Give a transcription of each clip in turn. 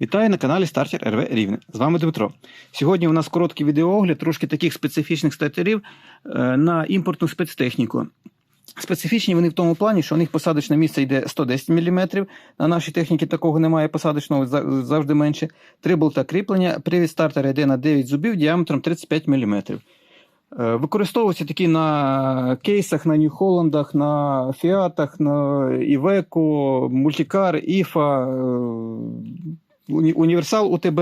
Вітаю на каналі Стартер РВ Рівне. З вами Дмитро. Сьогодні у нас короткий відеоогляд трошки таких специфічних стартерів е, на імпортну спецтехніку. Специфічні вони в тому плані, що у них посадочне місце йде 110 мм. На нашій техніці такого немає посадочного, завжди менше. Три болта кріплення. Привід стартера йде на 9 зубів діаметром 35 мм. Е, Використовуються такі на кейсах, на Нью-Холландах, на Фіатах, на Івеко, Мультикар, Іфа, е, Уні- Універсал УТБ.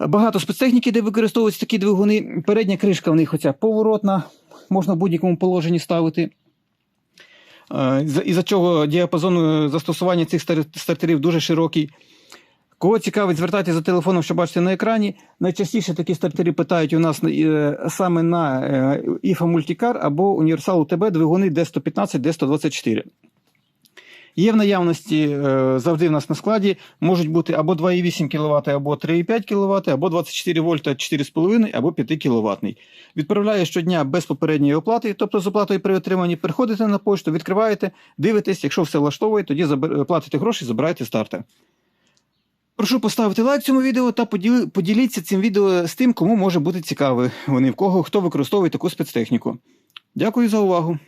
Багато спецтехніки, де використовуються такі двигуни. Передня кришка в них оця поворотна, можна в будь-якому положенні ставити. Е, Із-за чого діапазон е, застосування цих стартерів дуже широкий. Кого цікавить, звертайтеся за телефоном, що бачите на екрані. Найчастіше такі стартери питають у нас е, саме на е, IFA Multicar або Універсал УТБ двигуни D115, D124. Є в наявності е, завжди в нас на складі можуть бути або 2,8 кВт, або 3,5 кВт, або 24 вольта 4,5 або 5 кВт. Відправляє щодня без попередньої оплати, тобто з оплатою при отриманні приходите на пошту, відкриваєте, дивитесь, якщо все влаштовує, тоді забер- платите гроші, забираєте стартер. Прошу поставити лайк цьому відео та поділіться цим відео з тим, кому може бути цікаве. Вони в кого хто використовує таку спецтехніку. Дякую за увагу.